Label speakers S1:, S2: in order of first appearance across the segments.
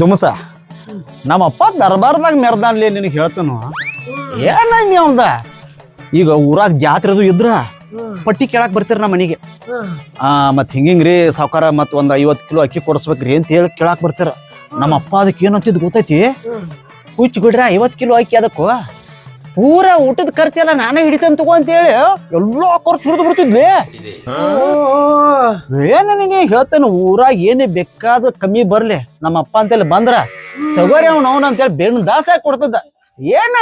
S1: ದುಮಸ ನಮ್ಮಪ್ಪ ದರ್ಬಾರ್ದಾಗ ಮೆರ್ದಾನ್ಲಿ ನಿನಗೆ ಹೇಳ್ತಾನು. ಏನಂದಿ ಅವಂದ? ಈಗ ಊರಾಗ ಜಾತ್ರೆದು ಇದ್ರ ಪಟ್ಟಿ ಕೇಳಕ್ ಬರ್ತೀರ ನಮ್ಮ ಮನೆಗೆ. ಆ ಮತ್ ಹಿಂಗಿಂಗ್ರಿ ಸಾವ್ಕಾರ ಮತ್ ಒಂದ್ ಐವತ್ ಕಿಲೋ ಅಕ್ಕಿ ಕೊಡಿಸ್ಬೇಕ್ರಿ ಅಂತ ಹೇಳಿ ಕೇಳಾಕ್ ಬರ್ತಾರ. ನಮ್ಮ ಅಪ್ಪ ಅದಕ್ಕೆ ಏನಂತಿದ್ ಗೊತ್ತೈತಿ? ಹುಚ್ಚ ಬಿಡ್ರ ಐವತ್ ಕಿಲೋ ಅಕ್ಕಿ ಅದಕ್ಕೂ. ಪೂರ ಊಟದ ಖರ್ಚೆಲ್ಲ ನಾನೇ ಹಿಡಿತೇನೆ ತಗೋ ಅಂತ ಹೇಳಿ ಎಲ್ಲೋ ಖರ್ಚು ಹಿಡಿದು ಬಿಡ್ತಿದ್ವಿ. ಏನ ನೀನು ಹೇಳ್ತಾನೆ ಊರಾಗ ಏನೇ ಬೇಕಾದ ಕಮ್ಮಿ ಬರ್ಲಿ. ನಮ್ಮ ಅಪ್ಪ ಅಂತೇಳಿ ಬಂದ್ರ ತಗೋರಿ ಅವ್ನ ಅವನ ಅಂತೇಳಿ ಬೆಣ್ಣು ದಾಸ ಕೊಡ್ತದ. ಏನ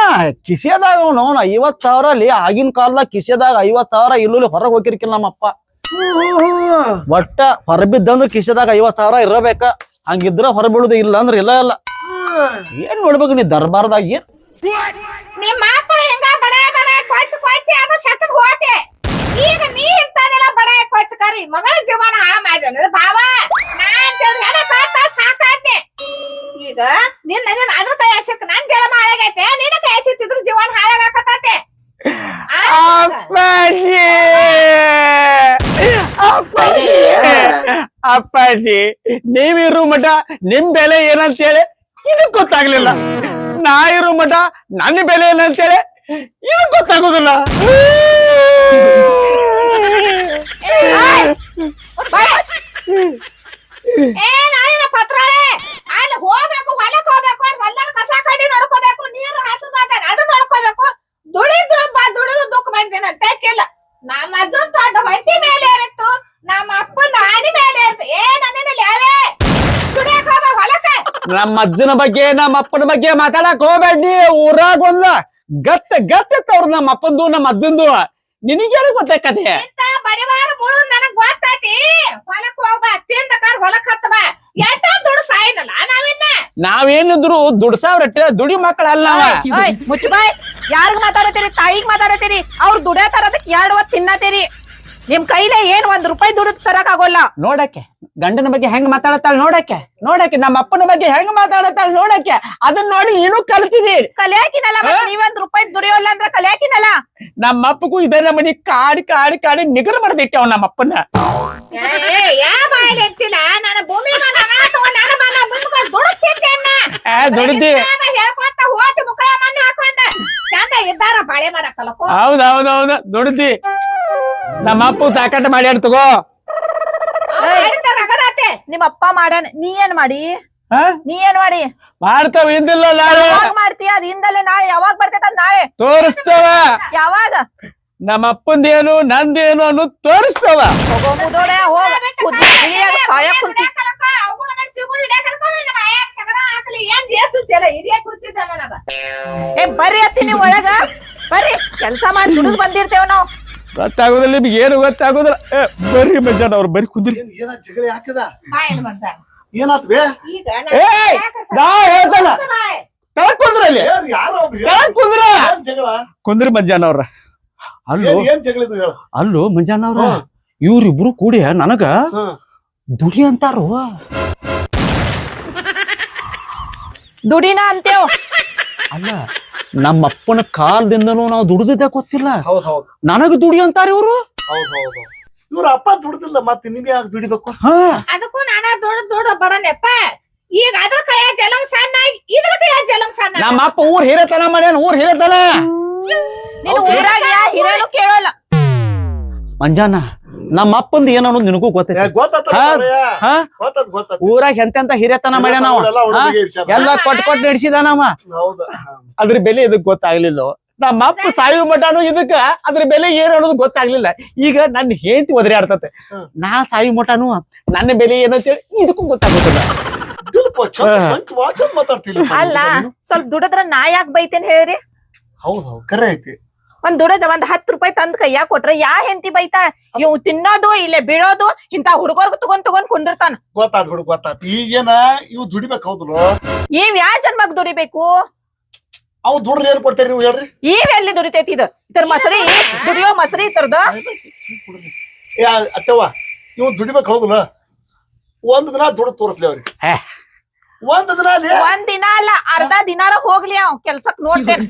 S1: ಕಿಸೆದಾಗ ಅವ್ನ ಅವನು ಐವತ್ ಸಾವಿರ ಅಲ್ಲಿ ಆಗಿನ ಕಾಲದಾಗ ಕಿಸೆದಾಗ ಐವತ್ ಸಾವಿರ ಇಲ್ಲೂ ಹೊರಗೆ ಹೋಗಿರ್ಕಿಲ್ಲ ನಮ್ಮಪ್ಪ ಒಟ್ಟ ಹೊರಬಿದ್ದಂದ್ರ ಕಿಸೆದಾಗ ಐವತ್ ಸಾವಿರ ಇರಬೇಕ. ಹಂಗಿದ್ರ ಹೊರ ಬೀಳುದು ಇಲ್ಲ ಅಂದ್ರೆ ಇಲ್ಲ ಇಲ್ಲ. ಏನ್ ನೋಡ್ಬೇಕು ನೀ ದರ್ಬಾರ್ದಾಗ ಏನ್?
S2: ನಿಮ್ಮ ಮಕ್ಕಳು ಹಿಂಗ? ಬಡ ಬಡ ಕೊಚ್ಚ ಕೊಚ್ಚಿ ಅದು ಸತ್ತದ ಹೋತೆ. ಈಗ ನೀ ಇಂತಾನೆಲ್ಲ ಬಡ ಕೊಚ್ಚ ಕರಿ. ಮಗಳ ಜೀವನ ಹಾಳು ಮಾಡಿದ ಬಾವ ನಾ ಕಾಟ ಸಾಕಾದ್ನೆ ಈಗ ನಿನ್ನ ನಿನ್ನ ಅದ್ರ ಕೈ ಹಸಿಕ್ ನನ್ ಜಲಮ ಹಾಳಾಗೈತೆ. ನಿನ್ನ ಕೈ ಹಸಿತ್ತಿದ್ರ ಜೀವನ
S1: ಅಪ್ಪಾಜಿ! ಅಪ್ಪಾಜಿ! ಅಪ್ಪಾಜಿ ನೀವಿರೋ ಮಠ ನಿಮ್ ಬೆಲೆ ಏನಂತೇಳಿ ಇದಕ್ ಗೊತ್ತಾಗ್ಲಿಲ್ಲ. ನಾ ಇರೋ ಮಠ ನನ್ನ ಬೆಲೆ ಏನಂತೇಳಿ ಇದು ಗೊತ್ತಾಗೋದಿಲ್ಲ.
S2: ಏ ನಾಯಿನ ಪತ್ರಾಳೆ? ಅಲ್ಲಿ ಹೋಗ್ಬೇಕು, ಹೊಲಕ್ ಹೋಗ್ಬೇಕು, ಅಲ್ಲಿ ಹೊಲ್ದಾಗ ಕಸ ಕಡ್ಡಿ ನೋಡ್ಕೋಬೇಕು, ನೀರು ಹಾಸದಾಗ ಅದು ನೋಡ್ಕೋಬೇಕು. ದುಡಿದು ದುಡಿದು ದುಃಖ ಮಾಡ್ತೇನೆ ಅಂತ ಕೇಳ ನಮ್ಮ ಅಜ್ಜನ್ ದೊಡ್ಡ ಹೊಟ್ಟಿ ಮೇಲೆ ನಮ್ಮ ಅಪ್ಪನ ಆಣಿ ಮೇಲೆ ಇರುತ್ತೆ ಏ ನನ್ನಲ್ಲಿ ಯಾವೇ ದುಡಿಯಕ್ ಹೋಗ ಹೊಲಕ್ಕ
S1: ನಮ್ಮ ಅಜ್ಜನ ಬಗ್ಗೆ ನಮ್ಮ ಅಪ್ಪನ ಬಗ್ಗೆ ಮಾತಾಡಕ್ ಹೋಗ್ಬೇಡಿ ಊರಾಗ ಒಂದ ಗತ್ತ ಗತ್ತ ಅವ್ರ ನಮ್ಮ ಅಪ್ಪಂದು ನಮ್ಮ ಅಜ್ಜಂದು. ನಿನಗೇನ ಗೊತ್ತಾಕತಿ
S2: ಇಂತ ಬಡಿವಾರ ಮುಳು ನನಗ್ ಗೊತ್ತೈತಿ ಹೊಲಕ್ ಹೋಗ್ಬಾ ತಿಂದ ಕಾರ್ ಹೊಲಕ್ ಹತ್ತ ಬಾ ಎಷ್ಟ ದುಡ್ಡು ಸಾಯಿನಲ್ಲ ನಾವಿನ್ನ?
S1: ನಾವೇನಿದ್ರು ದುಡ್ಸಾವ್ರಟ್ಟ ದುಡಿ ಮಕ್ಕಳ ಅಲ್ಲ ನಾವ
S3: ಮುಚ್ಚಬಾಯ್ ಯಾರಿಗ್ ಮಾತಾಡತ್ತೀರಿ? ತಾಯಿಗ್ ಮಾತಾಡತ್ತೀರಿ? ಅವ್ರು ದುಡಿಯತಾರದಕ್ ಎರಡ್ ಹೊತ್ತು ತಿನ್ನತೀರಿ ನಿಮ್ ಕೈಲೇ ಏನ್ ಒಂದ್ ರೂಪಾಯಿ ದುಡ್ದು ತರಕ್ ಆಗೋಲ್ಲ.
S1: ನೋಡಕ್ಕೆ ಗಂಡನ ಬಗ್ಗೆ ಹೆಂಗ್ ಮಾತಾಡತ್ತಾಳ ನೋಡಕ್ಕೆ? ನೋಡಕ್ಕೆ ನಮ್ಮ ಅಪ್ಪನ ಬಗ್ಗೆ ಹೆಂಗ್ ಮಾತಾಡತ್ತಾಳ ನೋಡಕ್ಕೆ? ಅದನ್ನ ನೋಡಿ ನೀನು ಕಲ್ತಿದಿ
S3: ಕಲಿಯಾಕಿನಲ್ಲ ಮತ್ತ್ ನೀವೊಂದ್ ರೂಪಾಯಿ ದುಡಿಯೋಲ್ಲ ಅಂದ್ರೆ ಕಲಿಯಾಕಿನಲ್ಲ?
S1: ನಮ್ಮ ಅಪ್ಪಗೂ ಇದನ್ನ ಮನಿ ಕಾಡಿ ಕಾಡಿ ಕಾಡಿ ನಿಗರ್ ಮಾಡ್ದಿಟ್ಟೆ ಅವ್ನ ನಮ್ಮ ಅಪ್ಪನ
S2: ಏ ಯಾ ಬಾಯಲ್ಲಿ ಎತ್ತಿಲ್ಲ ನನ್ನ ಭೂಮಿ
S1: ಆ
S2: ಹೇಳ್ಕೊತ ಹೋತಿ ಮುಖಳ ಮಣ್ಣು ಹಾಕೊಂಡ. ಚಂದ ಇದ್ದಾರ ಬಾಳೆ
S1: ಹೌದ್ ಹೌದ್ ನಮ್ಮ ಅಪ್ಪು ಸಾಕಾಟ ಮಾಡ್ಯಾರ ತಗೋ.
S2: ರಗಡಾತೆ
S3: ನಿಮ್ ಅಪ್ಪ ಮಾಡ್ಯಾನ ನೀ ಏನ್ ಮಾಡಿ? ನೀ ಏನ್ ಮಾಡಿ?
S1: ಮಾಡ್ತಾವ ಹಿಂದಿಲ್ಲ ನಾಳೆ.
S3: ಮಾಡ್ತೀಯ? ಅದ್ ಹಿಂದಲ್ಲೇ ನಾಳೆ ಯಾವಾಗ ಬರ್ತೈತ ನಾಳೆ?
S1: ತೋರಿಸ್ತವ.
S3: ಯಾವಾಗ?
S1: ನಮ್ಮ ಅಪ್ಪಂದೇನು ನಂದೇನು ಅನ್ನೋದು ತೋರಿಸ್ತವ.
S3: ಏ ಬರ್ರಿ ಅತ್ತಿ ನೀವ್ ಒಳಗ. ಬರ್ರಿ ಕೆಲ್ಸ ಮಾಡಿ ದುಡಿದ್ ಬಂದಿರ್ತೇವ್ ನಾವ್.
S1: ಗೊತ್ತಾಗೋದಿಲ್ಲ ನಿಮ್ಗೆ ಏನು ಗೊತ್ತಾಗೋದಿಲ್ಲ. ಏ, ಬರ್ರಿ ಮಜ್ಜಾನ ಅವ್ರು ಬರ್ರಿ ಕುಂದ್ರಿ.
S4: ಏನ್ ಏನ ಜಗಳ ಯಾಕದ? ಏನಾತ್ ಬೇ?
S1: ಏಯ್ ನಾ ಹೇಳ್ತಾನ. ಕೆಳಗ್ ಕುಂದ್ರ ಅಲ್ಲಿ.
S4: ಏನ್ ಯಾರೋ ಒಬ್ರು ಹೇಳ್-
S1: ಕೆಳಗ್ ಕುಂದ್ರ.
S4: ಏನ್ ಜಗಳ?
S1: ಕುಂದ್ರಿ ಮಂಜಾನ ಅವ್ರ. ಅಲ್ಲೋ.
S4: ಏನ್ ಏನ್ ಜಗಳ ಇದು ಹೇಳ.
S1: ಅಲ್ಲೋ ಮಂಜಾನ ಅವ್ರ. ಇವ್ರಿಬ್ರು ಕೂಡಿ ನನಗ ದುಡಿ ಅಂತಾರು.
S3: ದುಡಿನ ಅಂತೇವ್
S1: ಅಲ್ಲ ನಮ್ಮ ಅಪ್ಪನ ಕಾಲದಿಂದನೂ ನಾವು ದುಡಿದಿದ್ದೆ ಗೊತ್ತಿಲ್ಲ.
S4: ಹೌದ್ ಹೌದ್.
S1: ನನಗ ದುಡಿ ಅಂತಾರೆ ಇವರು?
S4: ಹೌದ್ ಹೌದ್ ಇವ್ರ ಅಪ್ಪ ದುಡ್ದಿಲ್ಲ ಮತ್ತೆ ನಿಮ್ಗೆ ಯಾಕೆ ದುಡಿಬೇಕು?
S1: ಹಾ.
S2: ಅದಕ್ಕೂ ನಾನ ದೊಡ್ಡ ದೊಡ್ಡ ಬಡನೆಪ್ಪ ಈಗ ಅದ್ರ ಕೈಯ ಜಲಂ ಸಣ್ಣ ಇದ್ರ ಕೈಯ ಜಲಂ ಸಣ್ಣ
S1: ನಮ್ಮ ಅಪ್ಪ ಊರ್ ಹಿರೇತನ ಮಾಡ್ಯಾನ ಊರ್ ಹಿರೇತನ.
S3: ನೀನು ಊರಾಗ ಯಾ ಹಿರೇನು ಕೇಳೋಲ್ಲ.
S1: ಮಂಜಾನ ನಮ್ಮ ಅಪ್ಪಂದ ಏನ ಅನ್ನೋದು ನಿನಗೂ ಗೊತ್ತ
S4: ಗೊತ್ತಾತ
S1: ಊರಾಗ ಎಂತೆಂತ ಹಿರಿಯತನ ಮಾಡ್ಯ ನಾವು
S4: ಎಲ್ಲ
S1: ಕೊಟ್ಟ ಕೊಟ್ ಕೊಟ್ ನಡೆಸಿದಾನವ
S4: ಹೌದ.
S1: ಅದ್ರ ಬೆಲೆ ಇದಕ್ ಗೊತ್ತಾಗ್ಲಿಲ್ಲ. ನಮ್ಮ ಅಪ್ಪ ಸಾಯುವ ಮಠನು ಇದಕ್ಕ ಅದ್ರ ಬೆಲೆ ಏನ್ ಅನ್ನೋದು ಗೊತ್ತಾಗ್ಲಿಲ್ಲ. ಈಗ ನನ್ನ ಹೆಂಡತಿ ಒದರಿ ಆಡ್ತತೆ. ನಾ ಸಾಯುವ ಮಠನು ನನ್ನ ಬೆಲೆ ಏನಂತೇಳಿ ಇದಕ್ಕೂ
S4: ಗೊತ್ತಾಗುತ್ತಿಲ್ಲ
S3: ಅಲ್ಲ ಸ್ವಲ್ಪ ದುಡದ್ರ ನಾ ಯಾಕೆ ಬೈತೇನ್ ಹೇಳ್ರಿ?
S4: ಹೌದೌದು ಹೌದ್ ಕರೆ ಐತಿ.
S3: ಒಂದ್ ದುಡದ ಒಂದ್ ಹತ್ತ್ ರೂಪಾಯಿ ತಂದ್ ಕೈಯಾಗ ಕೊಟ್ರ ಯಾ ಹೆಂತಿ ಬೈತಾ? ಇವ್ ತಿನ್ನೋದು ಇಲ್ಲೇ ಬೀಳೋದು ಇಂತ ಹುಡುಗರ್ಗ ತಗೊಂಡ್ ತಗೊಂಡ್ ಕುಂದಿರ್ತಾನ.
S4: ಗೊತ್ತಾತ್ ಬಿಡು ಗೊತ್ತಾತ್. ಈಗೇನ ಇವ್ ದುಡಿಬೇಕು ಹೌದಲ್ಲ
S3: ಇವ್ ಯಾ ಜನ್ಮಕ್ ದುಡಿಬೇಕು?
S4: ಅವ್ ದುಡ್ರಿ ಏನ್ ಕೊಡ್ತೇರಿ ನೀವು ಹೇಳ್ರಿ?
S3: ಇವ್ ಎಲ್ಲಿ ದುಡಿತೈತಿ ಇದು? ಇತರ ಮಸರಿ ದುಡಿಯೋ ಮಸರಿ ಇತರದ
S4: ಅತ್ತವ್ವ ಇವ್ ದುಡಿಬೇಕು ಹೌದಲ್ಲ ಒಂದ್ ದಿನ ದುಡ್ಡು ತೋರಿಸ್ಲಿ ಅವ್ರಿಗೆ.
S1: ಹೇ.
S4: ಒಂದ್ ದಿನ ಅಲ್ಲಿ
S3: ಒಂದ್ ದಿನ ಅಲ್ಲ ಅರ್ಧ ದಿನಾರ ಹೋಗ್ಲಿ ಅವ್ ಕೆಲ್ಸಕ್ ನೋಡ್ತೇನೆ.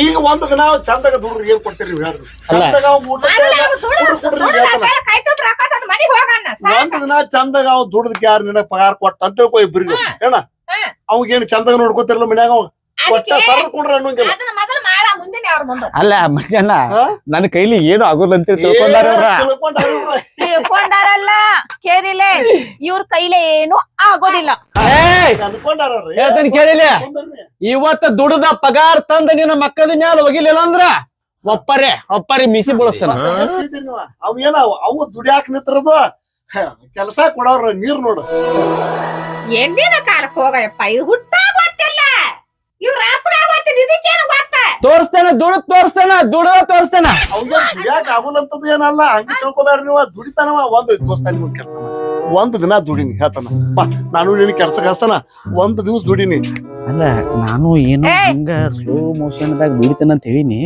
S4: ಈಗ ಒಂದು ನಾವು ಚಂದಾಗ ದುಡ್ರಿ ಏನ್ ಕೊಡ್ತೀರಿ ನೀವು ಹೇಳ್ರಿ. ಚಂದಾಗ
S2: ಒಂದ್ ಮನಿ ಹೋಗಣ್ಣ ಸಾಕ.
S4: ದಿನ ಚಂದಾಗ ಅವ್ ದುಡ್ದಕ್ಕೆ ಯಾರು ನಿನಗ್ ಪಗಾರ ಕೊಟ್ಟ ಅಂತ ತಿಳ್ಕೊ ಇಬ್ರಿಗೆ. ಏನ?
S2: ಅವಾಗ
S4: ಏನ್ ಚಂದಾಗ ನೋಡ್ಕೊತಿರಲ್ಲ ಮನ್ಯಾಗ ಅವ ಕೊಟ್ಟ ಸರ್ ಕೊಡ್ರಿ ಅನ್ನೋಂಗಿಲ್ಲ.
S1: ಅಲ್ಲ
S4: ಮಜ್ಜನ?
S1: ನನ್ನ ಕೈಲಿ ಏನು ಆಗೋಲ್ಲ ಅಂತ ತಿಳ್ಕೊಂಡಾರ.
S3: ತಿಳ್ಕೊಂಡಾರಲ್ಲ. ಕೇರಿಲೆ ಇವ್ರ ಕೈಲೇ ಏನು ಆಗೋದಿಲ್ಲ.
S1: ಹೇಳ್ತೀನಿ ಕೇಳಿಲ್ಲ ಇವತ್ತು ದುಡ್ದ ಪಗಾರ ತಂದ ನಿನ್ನ ಮಕ್ಕಳ ಮ್ಯಾಲ ಹೋಗಿಲಿಲ್ಲ ಅಂದ್ರ ಒಪ್ಪರೆ ಒಪ್ಪರೆ ಮೀಸಿ ಬಳಸ್ತಾನ.
S4: ಅವ್ ಏನ ಅವು ದುಡಿಯಾಕ ನಿಂತಿರೋದು ಕೆಲಸ ಕೊಡೋರು ನೀರ್ ನೋಡು.
S2: ಎಂದಿನ ಕಾಲಕ್ಕೆ ಹೋಗಪ್ಪ ಇದು ಹುಟ್ಟ ಗೊತ್ತಿಲ್ಲ. ಇವ್ರ ಅಪ್ಪಗ ಗೊತ್ತಿದ್ ಇದಕ್ಕೇನು ಗೊತ್ತ?
S1: ತೋರಿಸ್ತೇನ ದುಡ್ಡು ತೋರಿಸ್ತೇನ ದುಡ್ದ ತೋರಿಸ್ತೇನ.
S4: ದುಡಿಯಾಕ ಆಗುಲ್ಲಂತದ್ದು ಏನಲ್ಲ ಹಂಗ ತಿಳ್ಕೊಬೇಡ್ರಿ ನೀವು ದುಡಿತಾನವ. ಒಂದ್ ದೋಸ್ತ ನಿಮ್ಗೆ ಕೆಲಸ ಒಂದ್ ದಿನ ದುಡಿನಿ ಹೇಳ್ತಾನ. ಬಾ ನಾನು ನಿನ್ ಕೆಲ್ಸಕ್ಕೆ ಹಸ್ತಾನ. ಒಂದ್ ದಿವ್ಸ ದುಡಿನಿ.
S1: ಅಲ್ಲ ನಾನು ಏನೋ! ಹಿಂಗ ಸ್ಲೋ ಮೋಷನ್ ದಾಗ ದುಡಿತೇನೆ ಅಂತ ಹೇಳಿನಿ.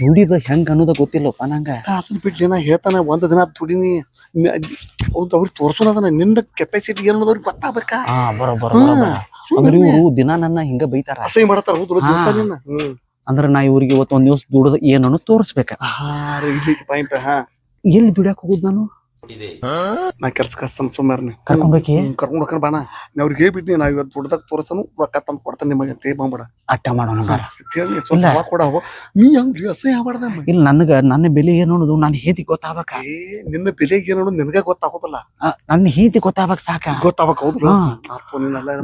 S1: ದುಡಿದ ಹೆಂಗ್ ಅನ್ನೋದ ಗೊತ್ತಿಲ್ಲಪ್ಪ ನಂಗ.
S4: ಅದನ್ನ ಬಿಟ್ಟು ಏನ ಹೇಳ್ತಾನ ಒಂದ್ ದಿನ ದುಡಿನಿ. ಅವ್ರು ತೋರ್ಸೋನದನ ನಿನ್ನ ಕೆಪಾಸಿಟಿ ಏನನ್ನೋದವ್ರಿಗೆ ಗೊತ್ತಾಗ್ಬೇಕಾ?
S1: ಹಾ ಬರೋ.
S4: ಹ್ಮ್.
S1: ಅಂದ್ರೆ ಇವ್ರು ದಿನ ನನ್ನ ಹಿಂಗ ಬೈತಾರ.
S4: ಅಸಹ್ಯ ಮಾಡತಾರ ಹೌದು
S1: ಹಾ.
S4: ದಿವಸ ನಿನ್ನ. ಹ್ಮ್.
S1: ಅಂದ್ರ ನಾ ಇವ್ರಿಗೆ ಇವತ್ತು ಒಂದ್ ದಿವಸ ದುಡದ ಏನನ್ನು ತೋರಿಸ್ಬೇಕ.
S4: ಹಾ ರೀ ಇಲ್ಲಿ ಪಾಯಿಂಟ್ ಹಾ.
S1: ಎಲ್ಲಿ ದುಡಿಯಾಕ ಹೋಗುದ್ ನಾನು?
S4: ನಾ ಕೆಲ್ಸಕ್ಕೆ ಕಸ್ತಾನ ಸುಮ್ಮಾರ್ನಿ
S1: ಕರ್ಕೊಂಡೋಗಿ
S4: ಕರ್ಕೊಂಡ್ ಹೋಗ್ತಾನ ಬಾಣ. ನಾ ಅವ್ರಿಗೆ ಹೇಳ್ಬಿಟ್ನಿ ನಾ ಇವತ್ತು ದುಡ್ದಾಗ ತೋರಿಸನು ರೊಕ್ಕ ತಂದು ಕೊಡ್ತಾನೆ ನಿಮಗೆ ತೇ ಬಂಬಡ
S1: ಅಟ್ಟ ಮಾಡೋಣ
S4: ಸ್ವಲ್ಪ ಕೊಡವ ನೀ ಹಂಗ ಅಸಹ್ಯ ಮಾಡ್ದ
S1: ಇಲ್ಲ ನನಗೆ ನನ್ನ ಬೆಲೆ ಏನು ಅನ್ನೋದು ನನ್ನ ಹೇತಿ ಗೊತ್ತಾಗಬೇಕ
S4: ಏ ನಿನ್ನ ಬೆಲೆಗೆ ಏನೋ ನಿನಗ ಗೊತ್ತಾಗೋದಿಲ್ಲ.
S1: ನನ್ನ ಹೇತಿ ಗೊತ್ತಾಗಬೇಕ ಸಾಕ.
S4: ಗೊತ್ತಾಗಬೇಕು ಹೌದು.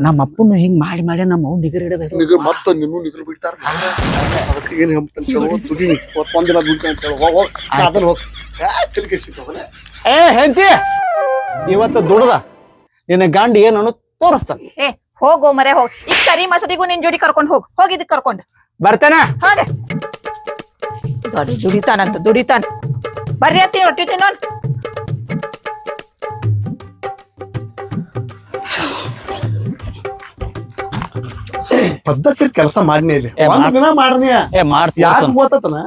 S1: ನಮ್ಮ ಅಪ್ಪನು ಹಿಂಗ್ ಮಾಡಿ ಮಾಡಿ ನಮ್ಮ ಅವ್ನು ನಿಗರ್ ಹಿಡಿದ
S4: ನಿಗರ್ ಮತ್ತ ನಿನ್ನೂ ನಿಗರ್ ಬಿಡ್ತಾರ. ಅದಕ್ಕೆ ಏನ್ ಹೇಳ್ತಾನೆ ದುಡಿನಿ. ಇವತ್ತು ಒಂದಿನ ದುಡ್ಡು ಅಂತ ಹೇಳಿ. ಹೋಗ್ ಅದನ್ನ ಹೋಗ್.
S1: ಏ ಹೆಂತಿ ಇವತ್ತು ದುಡ್ದ ನಿನ್ನ ಗಂಡ ಏನನ್ನು ತೋರಿಸ್ತಾನೆ.
S3: ಏ ಹೋಗೋ ಮರೆ ಹೋಗ್. ಈ ಕರಿ ಮಸರಿಗೂ ನಿನ್ ಜೋಡಿ ಕರ್ಕೊಂಡ್ ಹೋಗ್. ಹೋಗಿದ್ ಕರ್ಕೊಂಡು.
S1: ಬರ್ತೇನೆ?
S3: ಹಾಗೆ ಗಾಡಿ ದುಡಿತಾನಂತ ದುಡಿತಾನ. ಬರ್ರಿ ಅತ್ತಿ ಹೊಟ್ಟಿ ತಿನ್ನೋನ್.
S4: ಪದ್ಧತಿ ಕೆಲಸ ಮಾಡಿನಿ ಇಲ್ಲಿ.
S1: ಏ,
S4: ಒಂದ್
S1: ಮಾಡ್-
S4: ದಿನ ಮಾಡ್ನಿ.
S1: ಏ ಮಾಡ್ತೀನಿ
S4: ಯಾಕೆ ಗೊತ್ತತನ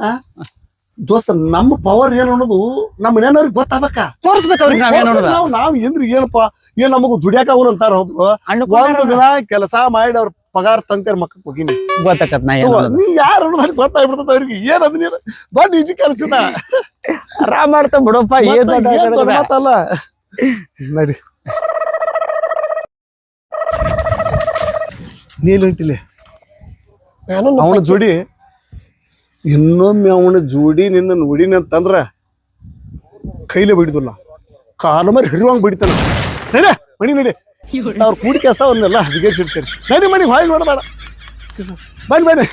S4: ದೋಸ್ತ ನಮ್ಮ ಪವರ್ ಏನು ಅನ್ನೋದು ನಮ್ಮ ಮನೆಯವ್ರಿಗೆ ಗೊತ್ತಾಗಬೇಕ?
S1: ತೋರಿಸ್ಬೇಕು ಅವ್ರಿಗೆ ನಾವೇನು ಅನ್ನೋದ?
S4: ನಾವ್ ನಾವ್ ಏನ್ರಿ ಏನಪ್ಪ? ಏನ್ ನಮಗ್ ದುಡಿಯಾಕ ಅವ್ರು ಅಂತಾರ? ಹೌದು. ಒಂದು ದಿನ ಕೆಲಸ ಮಾಡಿ ಅವ್ರ ಪಗಾರ ತಂತಾರ ಮಕ್ಕಳ ಹೋಗಿನಿ.
S1: ಗೊತ್ತಾಕತ್ ನಾ
S4: ಯಾರು ಅನ್ನೋದು ಗೊತ್ತಾಗ್ಬಿಡ್ತದ ಅವ್ರಿಗೆ. ಏನ್ ಅದ್ ನೀನು? ದೊಡ್ಡ ಈಜಿ ಕೆಲಸ
S1: ಆರಾಮ್ ಮಾಡ್ತಾ ಬಿಡಪ್ಪ ಏನ್ ದೊಡ್ಡ.
S4: ಮಾತಲ್ಲ? ನಡಿ. ನೀಲ್ ಹೊಂಟಿಲೆ. ಅವನ ಜೋಡಿ ಇನ್ನೊಮ್ಮೆ ಅವನ ಜೋಡಿ ನಿನ್ನ ನೋಡಿನಂತಂದ್ರ ಕೈಲೇ ಬಿಡಿದಿಲ್ಲ. ಕಾಲ ಮರಿ ಹರಿವಂಗ್ ಬಿಡಿತಾನ. ನಡೆ ಮಣಿ ನಡಿ. ಅವ್ರ ಕೂಡಿ ಕೆಲಸ ಅವನ್ನೆಲ್ಲ ಹದಿಗೇಡ್ಸಿಡ್ತಾರೆ ನಡಿ ಮಣಿ ಹಾಯ್ ನೋಡಬೇಡ. ಬನ್ನಿ ಬನ್ನಿ.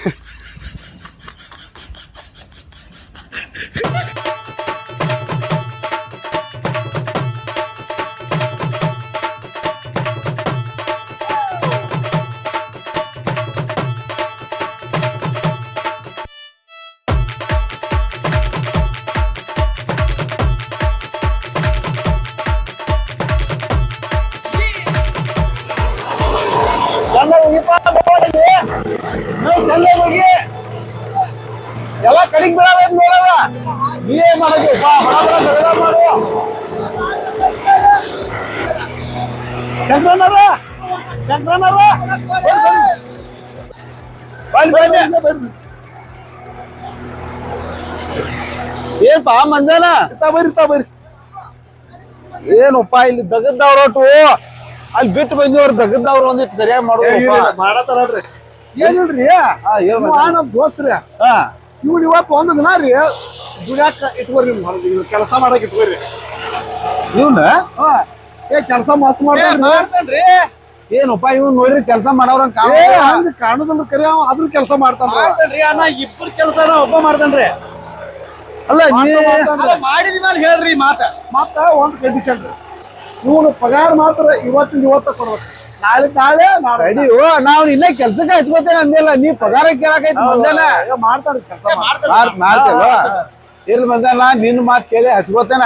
S1: ಎಲ್ಲ ಕಡಿಗ್ ಬೀಳವ ನೋಡವ ನೀವೇ ಮಾಡೋದು. ಬಡ ಮಾಡು
S4: ಬನ್ನಿ ಬನ್ನಿ
S1: ಏನ್ಪಾ ಮಂಜಾನ?
S4: ಬರ್ರಿ ತಾ ಬರ್ರಿ
S1: ಏನಪ್ಪ ಇಲ್ಲಿ ದಗದ್ದವ್ರೊಟ್ಟು ಅಲ್ಲಿ ಬಿಟ್ಟು ಬಂದಿವ್ರು ದಗದ್ದವ್ರು ಒಂದಿಟ್ಟು ಸರಿಯಾಗಿ ಮಾಡೋದಪ್ಪ
S4: ಮಾಡತ್ತಾರ ನೋಡ್ರಿ. ಏನ್ ಹೇಳ್ರಿ ನಮ್ ದೋಸ್ತ್ರಿ. ಇವ್ರು ಇವತ್ತು ಒಂದು ದಿನ ರೀ ದುಡಿಯಾಕ ಇಟ್ಕೋರಿ ಕೆಲಸ ಮಾಡಕ್ ಇಟ್ಕೋರಿ.
S1: ಇವ್ನ?
S4: ಹಾ. ಏ ಕೆಲಸ ಮಸ್ತ್ ಮಾಡ್ತಾನ್ರಿ.
S1: ಏನಪ್ಪ ಇವ್ ನೋಡ್ರಿ ಕೆಲಸ ಮಾಡೋರಂಗ
S4: ಹಂಗ ಕಾಣೋದಲ್ಲ. ಕರಿ ಅವ ಅದ್ರ ಕೆಲಸ ಮಾಡ್ತಾನ
S1: ಮಾಡ್ತಾನ್ರಿ ಅಣ್ಣ ಇಬ್ಬರು ಕೆಲಸ ಒಬ್ಬ ಮಾಡ್ತಾನ್ರಿ. ಅಲ್ಲ ಮಾಡಿದ ಮೇಲೆ ಹೇಳ್ರಿ ಮಾತ.
S4: ಮತ್ತ ಒಂದ್ ಕಂಡೀಷನ್ ರೀ ಇವನು ಪಗಾರ ಮಾತ್ರ ಇವತ್ತಿನ ಇವತ್ತ ಕೊಡ್ಬೇಕು. ನಾಳೆ ನಾಳೆ
S1: ನಾವು ಇಲ್ಲೇ ಕೆಲ್ಸಕ್ಕೆ ಹಚ್ಕೋತೇನೆ ಅಂದಿಲ್ಲ. ನೀ ಪಗಾರ ಕೇಳಕೈತಿ
S4: ಮಾಡ್ತಾರ ಕೆಲಸ
S1: ಮಾಡ್ತೇವ? ಇರ್ಲಿ ಬಂದನ ನಿನ್ನ ಮಾತ್ ಕೇಳಿ ಹಚ್ಕೋತೇನ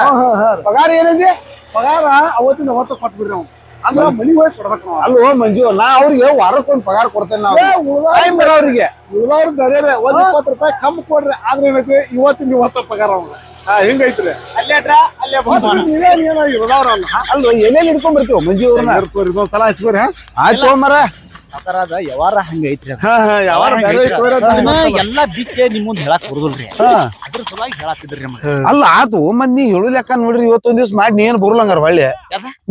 S1: ಪಗಾರ ಏನಿದೆ?
S4: ಪಗಾರ ಅವತ್ತಿನ ಅವತ್ತ ಕೊಟ್ಬಿಡ್ರಿ ಅವ್ನು. ಅಂದ್ರ ಮನಿ ಹೋಗಿ ಕೊಡ್ಬೇಕು
S1: ಮಂಜು ನಾ ಅವ್ರಿಗೆ ವಾರಕ್ಕೊಂದ್ ಪಗಾರ ಕೊಡ್ತೇನೆ ನಾವು. ಟೈಮ್ ಅವ್ರಿಗೆ.
S4: ಉಳ್ದವ್ರು ಬೇರೆ ಒಂದ್ ಇಪ್ಪತ್ತು ರೂಪಾಯಿ ಕಮ್ಮಿ ಕೊಡ್ರಿ ಆದ್ರೆ ಏನೈತಿ ಇವತ್ತಿನ ಇವತ್ತ ಪಗಾರ ಅವ್ನ ಹಿಂಗೈತ್ರಿ?
S1: ಎಲ್ಲೆಲ್ಲಿ ಹಿಡ್ಕೊಂಡ್ ಬರ್ತೀವ ಮಂಜು ಅವ್ರನ್ನ?
S4: ಸಲ ಹಚ್ಕೋರಿ
S1: ಆಯ್ತು ಮರ ಯಾವಾರ
S4: ಯಾವಾರ.
S1: ಎಲ್ಲಾ ಬಿಚ್ಚೆ ನಿಮ್ ಮುಂದ್ ಹೇಳಕ್ ಬರುದಿಲ್ರಿ.
S5: ಹಾ.
S1: ಅದ್ರ ಸಲುವಾಗಿ ಹೇಳತ್ತಿದ್ರಿ ನಮ್ಗೆ.
S5: ಅಲ್ಲ ಆತು ಮತ್ ನೀ ಹೇಳು ಲೆಕ್ಕ ನೋಡ್ರಿ ಇವತ್ತೊಂದ್ ದಿವ್ಸ ಮಾಡಿ ನೀನ್ ಬರ್ಲಂಗಾರ
S1: ಯಾವ್ದ?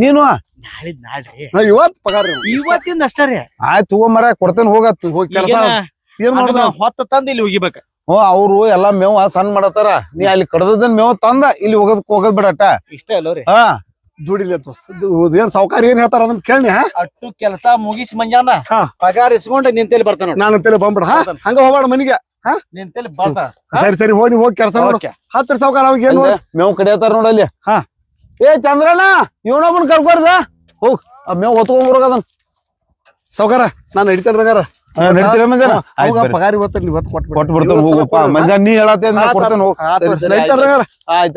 S5: ನೀನು?
S1: ನಾಳಿದ್ ನಾಳ್ರಿ.
S4: ಹಾ, ಇವತ್ ಪಗಾರ.
S1: ಇವತ್ತಿಂದ ಅಷ್ಟೇ ರೀ.
S5: ಆಯ್ತು ತಗೊಂಬರ ಕೊಡ್ತೇನೆ ಹೋಗತ್
S4: ಹೋಗಿ ಕೆಲಸ. ಏನ್ ಮಾಡಿದ್ರ
S1: ಹೊತ್ತ ತಂದ್ ಇಲ್ಲಿ ಹೋಗಿಬೇಕ
S5: ಹ್ಞೂ ಅವ್ರು ಎಲ್ಲಾ ಮೇವ ಸಣ್ಣ ಮಾಡತಾರ ನೀ ಅಲ್ಲಿ ಕಡ್ದದನ್ ಮೇವ್ ತಂದ ಇಲ್ಲಿ ಹೋಗದ್ ಹೋಗದ್ ಬಿಡಟ್ಟ
S1: ಇಷ್ಟ ಅಲ್ಲೋರಿ
S5: ಹಾ.
S4: ದುಡಿಲಿ ದೋಸ್ತ ಏನ್ ಸಾವುಕಾರ ಏನ್ ಹೇಳ್ತಾರ ಅದನ್ನ ಕೇಳಿ ಹಾ?
S1: ಅಟ್ಟು ಕೆಲಸ ಮುಗಿಸಿ ಮಂಜಾನ.
S4: ಹಾ.
S1: ಪಗಾರ ಇಸ್ಕೊಂಡ ನಿಂತೇಲಿ ಬರ್ತಾನ
S4: ನಾನ್ ಅಂತೇಳಿ ಬಂದ್ಬಿಡ ಹಂಗ ಹೋಗ್ಬೇಡ ಮನಿಗೆ
S1: ನಿಂತೇಲಿ ಬರ್ತಾನ.
S4: ಸರಿ ಸರಿ ಹೋಗಿ ಹೋಗಿ ಕೆಲಸ ನೋಡು
S1: ಹತ್ರ
S4: ಹತ್ತಿರ ಸಾವುಕಾರ ಅವಾಗ ಏನ್ ನೋಡು
S5: ಮೇವ್ ಕಡಿಯತಾರ ನೋಡಲ್ಲಿ
S1: ಹಾ.
S5: ಏ ಚಂದ್ರಣ್ಣ ಇವನೊಬ್ಬನ ಕರ್ಕೋರ್ದ? ಹೋಗ್ ಆ ಮೇವ್ ಹೊತ್ಕೊಂಡ್ಬರೋಗದನ್
S4: ಸೌಕಾರ ನಾನು
S5: ಮಂಜಾನ?
S4: ಅವಾಗ ಪಗಾರ ಇವತ್ತು.
S5: ಕೊಟ್ಟು ಬಿಡ್ತಾನ ಹೋಗಪ್ಪ. ಮಂಜಾನ ನೀ ಹೇಳತ್ತೆ
S4: ಆತ್